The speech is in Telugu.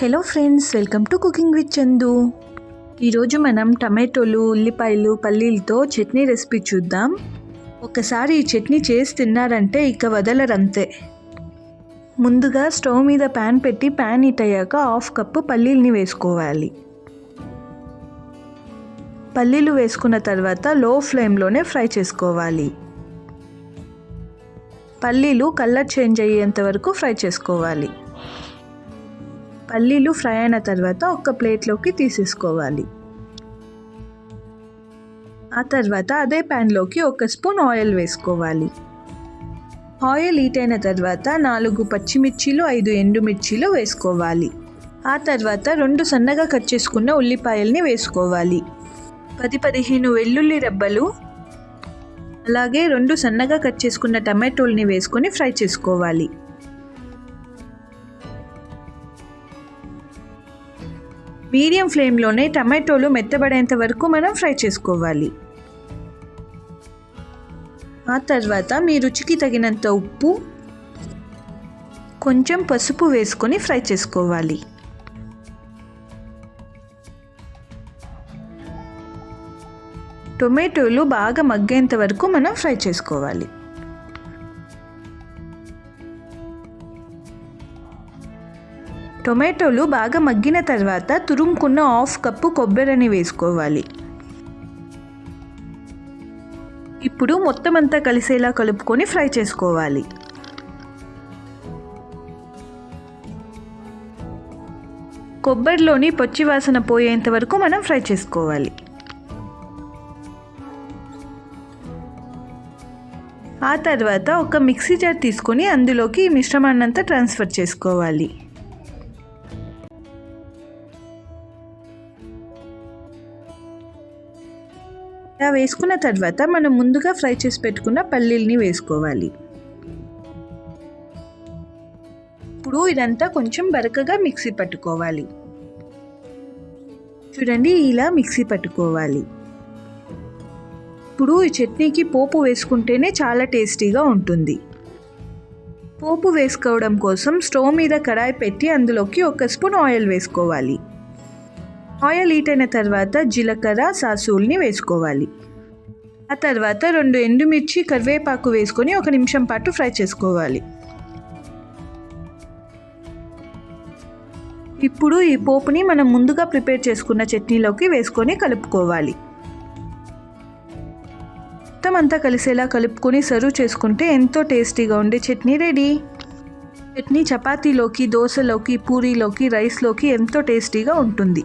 Hello friends welcome to cooking with Chandu ఈరోజు మనం టమాటోలు ఉల్లిపాయలు పల్లీలతో చట్నీ రెసిపీ చూద్దాం. ఒకసారి ఈ చట్నీ చేసి తిన్నారంటే ఇక వదలరంతే. ముందుగా స్టవ్ మీద ప్యాన్ పెట్టి ప్యాన్ హీట్ అయ్యాక హాఫ్ కప్పు పల్లీల్ని వేసుకోవాలి. పల్లీలు వేసుకున్న తర్వాత లో ఫ్లేమ్లోనే ఫ్రై చేసుకోవాలి. పల్లీలు కలర్ చేంజ్ అయ్యేంత వరకు ఫ్రై చేసుకోవాలి. పల్లీలు ఫ్రై అయిన తర్వాత ఒక ప్లేట్లోకి తీసేసుకోవాలి. ఆ తర్వాత అదే ప్యాన్లోకి ఒక స్పూన్ ఆయిల్ వేసుకోవాలి. ఆయిల్ హీట్ అయిన తర్వాత నాలుగు పచ్చిమిర్చీలు ఐదు ఎండుమిర్చీలు వేసుకోవాలి. ఆ తర్వాత రెండు సన్నగా కట్ చేసుకున్న ఉల్లిపాయల్ని వేసుకోవాలి. పది పదిహేను వెల్లుల్లి రెబ్బలు అలాగే రెండు సన్నగా కట్ చేసుకున్న టమాటోల్ని వేసుకొని ఫ్రై చేసుకోవాలి. మీడియం ఫ్లేమ్లోనే టమాటోలు మెత్తబడేంత వరకు మనం ఫ్రై చేసుకోవాలి. ఆ తర్వాత మీ రుచికి తగినంత ఉప్పు కొంచెం పసుపు వేసుకొని ఫ్రై చేసుకోవాలి. టొమాటోలు బాగా మగ్గేంత వరకు మనం ఫ్రై చేసుకోవాలి. టొమాటోలు బాగా మగ్గిన తర్వాత తురుముకున్న హాఫ్ కప్పు కొబ్బరిని వేసుకోవాలి. ఇప్పుడు మొత్తం అంతా కలిసేలా కలుపుకొని ఫ్రై చేసుకోవాలి. కొబ్బరిలోని పచ్చి వాసన పోయేంత వరకు మనం ఫ్రై చేసుకోవాలి. ఆ తర్వాత ఒక మిక్సీ జార్ తీసుకొని అందులోకి ఈ మిశ్రమాన్నంతా ట్రాన్స్ఫర్ చేసుకోవాలి. ఇలా వేసుకున్న తర్వాత మనం ముందుగా ఫ్రై చేసి పెట్టుకున్న పల్లీల్ని వేసుకోవాలి. ఇప్పుడు ఇదంతా కొంచెం బరకగా మిక్సీ పట్టుకోవాలి. చూడండి ఇలా మిక్సీ పట్టుకోవాలి. ఇప్పుడు ఈ చట్నీకి పోపు వేసుకుంటేనే చాలా టేస్టీగా ఉంటుంది. పోపు వేసుకోవడం కోసం స్టవ్ మీద కడాయి పెట్టి అందులోకి ఒక స్పూన్ ఆయిల్ వేసుకోవాలి. ఆయిల్ హీట్ అయిన తర్వాత జీలకర్ర సాసుల్ని వేసుకోవాలి. ఆ తర్వాత రెండు ఎండుమిర్చి కరివేపాకు వేసుకొని ఒక నిమిషం పాటు ఫ్రై చేసుకోవాలి. ఇప్పుడు ఈ పోపుని మనం ముందుగా ప్రిపేర్ చేసుకున్న చట్నీలోకి వేసుకొని కలుపుకోవాలి. మొత్తం అంతా కలిసేలా కలుపుకొని సర్వ్ చేసుకుంటే ఎంతో టేస్టీగా ఉండే చట్నీ రెడీ. చట్నీ చపాతీలోకి దోశలోకి పూరీలోకి రైస్లోకి ఎంతో టేస్టీగా ఉంటుంది.